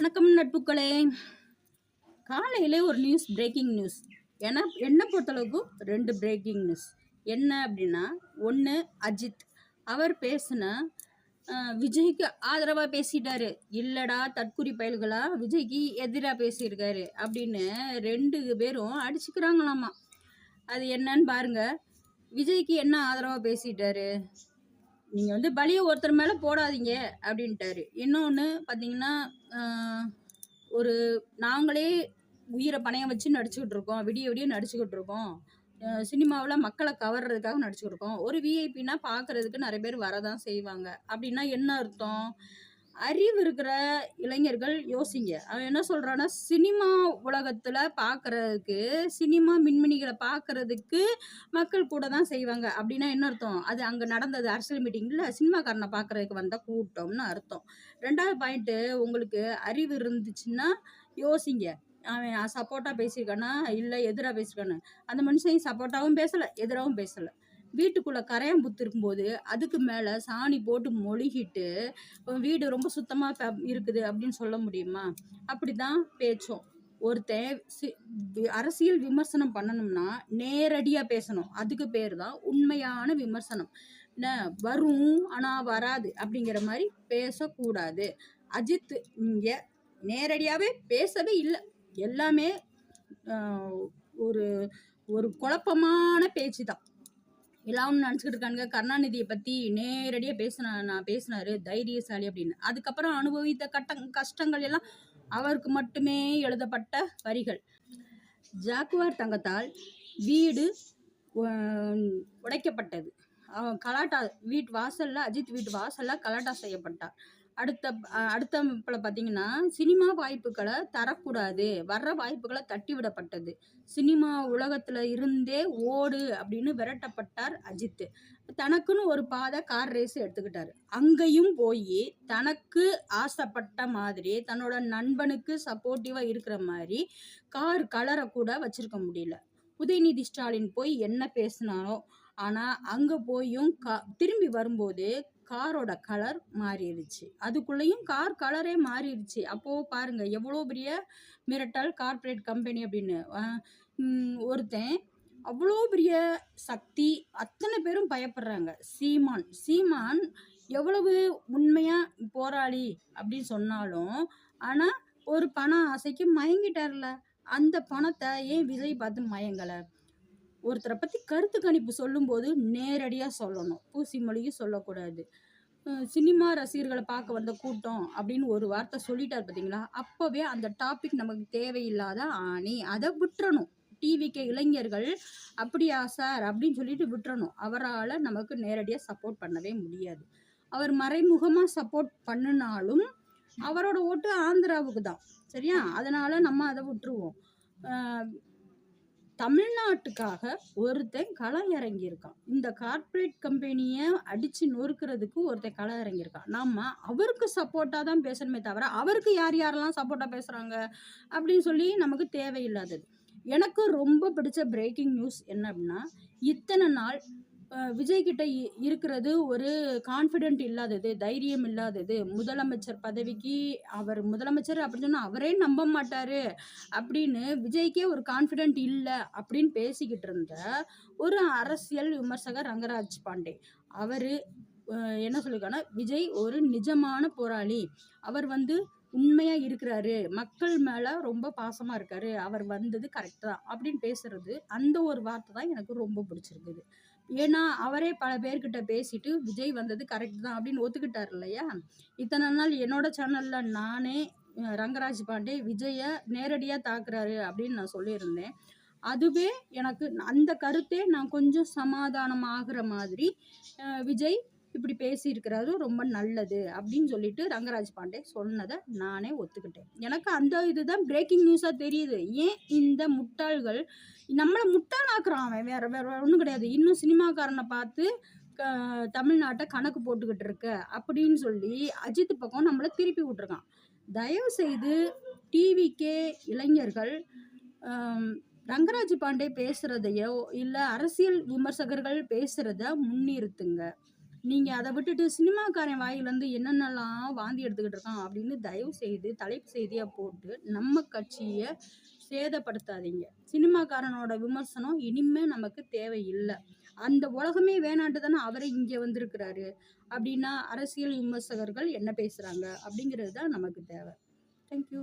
வணக்கம் நட்புக்களே. காலையிலே ஒரு நியூஸ் பிரேக்கிங் நியூஸ் ஏன்னா என்னை பொறுத்தளவுக்கு ரெண்டு பிரேக்கிங் நியூஸ் என்ன அப்படின்னா ஒன்று அஜித். அவர் பேசின விஜய்க்கு ஆதரவாக பேசிட்டாரு. இல்லடா தற்குறி பயல்களா விஜய்க்கு எதிராக பேசியிருக்காரு அப்படின்னு ரெண்டு பேரும் அடிச்சுக்கிறாங்களாமா. அது என்னன்னு பாருங்கள் விஜய்க்கு என்ன ஆதரவாக பேசிட்டாரு? நீங்கள் வந்து பலியை ஒருத்தர் மேலே போடாதீங்க அப்படின்ட்டாரு. இன்னொன்று பார்த்தீங்கன்னா ஒரு நாங்களே உயிரை பணையம் வச்சு நடிச்சுக்கிட்டு இருக்கோம். விடிய விடிய நடிச்சுக்கிட்டு இருக்கோம். சினிமாவில் மக்களை கவர்றதுக்காக நடிச்சுக்கிட்டு இருக்கோம். ஒரு விஐபினா பார்க்கறதுக்கு நிறைய பேர் வரதான் செய்வாங்க. அப்படின்னா என்ன அர்த்தம்? அறிவு இருக்கிற இளைஞர்கள் யோசிங்க. அவன் என்ன சொல்கிறான்னா சினிமா உலகத்தில் பார்க்குறதுக்கு சினிமா மின்மினிகளை பார்க்கறதுக்கு மக்கள் கூட தான் செய்வாங்க. அப்படின்னா என்ன அர்த்தம்? அது அங்கே நடந்தது அரசியல் மீட்டிங்கில் சினிமாக்காரனை பார்க்குறதுக்கு வந்த கூட்டம்னு அர்த்தம். ரெண்டாவது பாயிண்ட்டு உங்களுக்கு அறிவு இருந்துச்சுன்னா யோசிங்க. அவன் சப்போர்ட்டாக பேசியிருக்கானா? இல்லை எதிராக பேசியிருக்கானு. அந்த மனுஷன் சப்போர்ட்டாகவும் பேசலை எதிராகவும் பேசலை. வீட்டுக்குள்ளே கரையான் புத்திருக்கும்போது அதுக்கு மேலே சாணி போட்டு மொழிகிட்டு வீடு ரொம்ப சுத்தமாக இருக்குது அப்படின்னு சொல்ல முடியுமா? அப்படி தான் பேச்சும். ஒருத்தன் அரசியல் விமர்சனம் பண்ணணும்னா நேரடியாக பேசணும். அதுக்கு பேர் தான் உண்மையான விமர்சனம். என்ன வரும் ஆனால் வராது அப்படிங்கிற மாதிரி பேசக்கூடாது. அஜித் இங்கே நேரடியாகவே பேசவே இல்லை. எல்லாமே ஒரு ஒரு குழப்பமான பேச்சு தான் எல்லாரும் நினச்சிக்கிட்டு இருக்கானுங்க. கருணாநிதியை பற்றி நேரடியாக பேசின நான் பேசினாரு. தைரியசாலி அப்படின்னு. அதுக்கப்புறம் அனுபவித்த கட்ட கஷ்டங்கள் எல்லாம் அவருக்கு மட்டுமே எழுதப்பட்ட வரிகள். ஜாக்குவார் தங்கத்தால் வீடு உடைக்கப்பட்டது. அவன் கலாட்டா வீட்டு வாசல்ல அஜித் வீட்டு வாசல்ல கலாட்டா செய்யப்பட்டார். அடுத்த அடுத்த பல பார்த்தீங்கன்னா சினிமா வாய்ப்புகளை தரக்கூடாது. வர்ற வாய்ப்புகளை தட்டி விடப்பட்டது. சினிமா உலகத்தில் இருந்தே ஓடு அப்படின்னு விரட்டப்பட்டார் அஜித் தனக்குன்னு ஒரு பாதை கார் ரேஸ் எடுத்துக்கிட்டார். அங்கேயும் போய் தனக்கு ஆசைப்பட்ட மாதிரி தன்னோட நண்பனுக்கு சப்போர்ட்டிவாக இருக்கிற மாதிரி கார் கலரை கூட வச்சிருக்க முடியல. உதயநிதி ஸ்டாலின் போய் என்ன பேசினாரோ ஆனால் அங்கே போயும் கா திரும்பி வரும்போது காரோட கலர் மாறிடுச்சு. அதுக்குள்ளேயும் கார் கலரே மாறிடுச்சு. அப்போது பாருங்கள் எவ்வளோ பெரிய மிரட்டல் கார்ப்பரேட் கம்பெனி அப்படின்னு. ஒருத்தன் அவ்வளோ பெரிய சக்தி அத்தனை பேரும் பயப்படுறாங்க. சீமான் சீமான் எவ்வளவு உண்மையாக போராளி அப்படின்னு சொன்னாலும் ஆனால் ஒரு பண ஆசைக்கு மயங்கிட்டார்ல. அந்த பணத்தை ஏன் விஜய் பார்த்து மயங்கலை? ஒருத்தரை பற்றி கருத்து கணிப்பு சொல்லும்போது நேரடியாக சொல்லணும். பூசி மொழியும் சொல்லக்கூடாது. சினிமா ரசிகர்களை பார்க்க வந்த கூட்டம் அப்படின்னு ஒரு வார்த்தை சொல்லிட்டார் பார்த்தீங்களா அப்போவே அந்த டாபிக் நமக்கு தேவையில்லாத ஆணி. அதை விட்டுறணும். டிவிக்கு இளைஞர்கள் அப்படியா சார்? அப்படின்னு சொல்லிட்டு விட்டுறணும். அவரால் நமக்கு நேரடியாக சப்போர்ட் பண்ணவே முடியாது. அவர் மறைமுகமாக சப்போர்ட் பண்ணினாலும் அவரோட ஓட்டு ஆந்திராவுக்கு தான். சரியா? அதனால் நம்ம அதை விட்டுருவோம். தமிழ்நாட்டுக்காக ஒருத்தன் களம் இறங்கியிருக்கான் இந்த கார்ப்பரேட் கம்பெனியை அடித்து நொறுக்கிறதுக்கு ஒருத்தன் களம் இறங்கியிருக்கான் நம்ம அவருக்கு சப்போர்ட்டாக தான் பேசணுமே தவிர அவருக்கு யார் யாரெல்லாம் சப்போர்ட்டாக பேசுகிறாங்க அப்படின்னு சொல்லி நமக்கு தேவையில்லாதது. எனக்கு ரொம்ப பிடிச்ச பிரேக்கிங் நியூஸ் என்ன அப்படின்னா இத்தனை நாள் விஜய் கிட்ட இருக்கிறது ஒரு கான்ஃபிடென்ட் இல்லாதது தைரியம் இல்லாதது. முதலமைச்சர் பதவிக்கு அவர் முதலமைச்சர் அப்படின்னு சொன்னால் அவரே நம்ப மாட்டாரு அப்படின்னு விஜய்க்கே ஒரு கான்ஃபிடென்ட் இல்லை அப்படின்னு பேசிக்கிட்டு இருந்த ஒரு அரசியல் விமர்சகர் ரங்கராஜ் பாண்டே. அவர் என்ன சொல்லியிருக்காங்கன்னா விஜய் ஒரு நிஜமான போராளி. அவர் வந்து உண்மையாக இருக்கிறாரு. மக்கள் மேலே ரொம்ப பாசமாக இருக்காரு. அவர் வந்தது கரெக்டாக அப்படின்னு பேசுறது அந்த ஒரு வார்த்தை தான் எனக்கு ரொம்ப பிடிச்சிருக்குது ஏன்னா அவரே பல பேர்கிட்ட பேசிட்டு விஜய் வந்தது கரெக்ட் தான் அப்படின்னு ஒத்துக்கிட்டார் இல்லையா? இத்தனை நாள் என்னோட சேனலில் நானே ரங்கராஜ் பாண்டே விஜயை நேரடியாக தாக்குறாரு அப்படின்னு நான் சொல்லியிருந்தேன். அதுவே எனக்கு அந்த கருத்தே நான் கொஞ்சம் சமாதானம் ஆகுற மாதிரி விஜய் இப்படி பேசியிருக்கிறாரு ரொம்ப நல்லது அப்படின்னு சொல்லிட்டு ரங்கராஜ் பாண்டே சொன்னதை நானே ஒத்துக்கிட்டேன். எனக்கு அந்த இதுதான் பிரேக்கிங் நியூஸாக தெரியுது. ஏன் இந்த முட்டாள்கள் நம்மளை முட்டாளாக்குறான் அவன் வேற வேற ஒன்றும் கிடையாது. இன்னும் சினிமாக்காரனை பார்த்து க- தமிழ்நாட்டை கணக்கு போட்டுக்கிட்டு இருக்க அப்படின்னு சொல்லி அஜித் பக்கம் நம்மளை திருப்பி விட்டுருக்கான். தயவு செய்து டிவிக்கே இளைஞர்கள் ரங்கராஜ் பாண்டே பேசுகிறதையோ இல்லை அரசியல் விமர்சகர்கள் பேசுகிறத முன்னிறுத்துங்க. நீங்கள் அதை விட்டுட்டு சினிமாக்காரன் வாயிலேருந்து என்னென்னலாம் வாந்தி எடுத்துக்கிட்டு இருக்கான் அப்படின்னு தயவு செய்து தலைப்பு செய்தியாக போட்டு நம்ம கட்சியை சேதப்படுத்தாதீங்க. சினிமாக்காரனோட விமர்சனம் இனிமே நமக்கு தேவையில்லை. அந்த உலகமே வேணாண்டு தானே அவரே இங்கே வந்திருக்கிறாரு. அப்படின்னா அரசியல் விமர்சகர்கள் என்ன பேசுகிறாங்க அப்படிங்கிறது தான் நமக்கு தேவை. தேங்க்யூ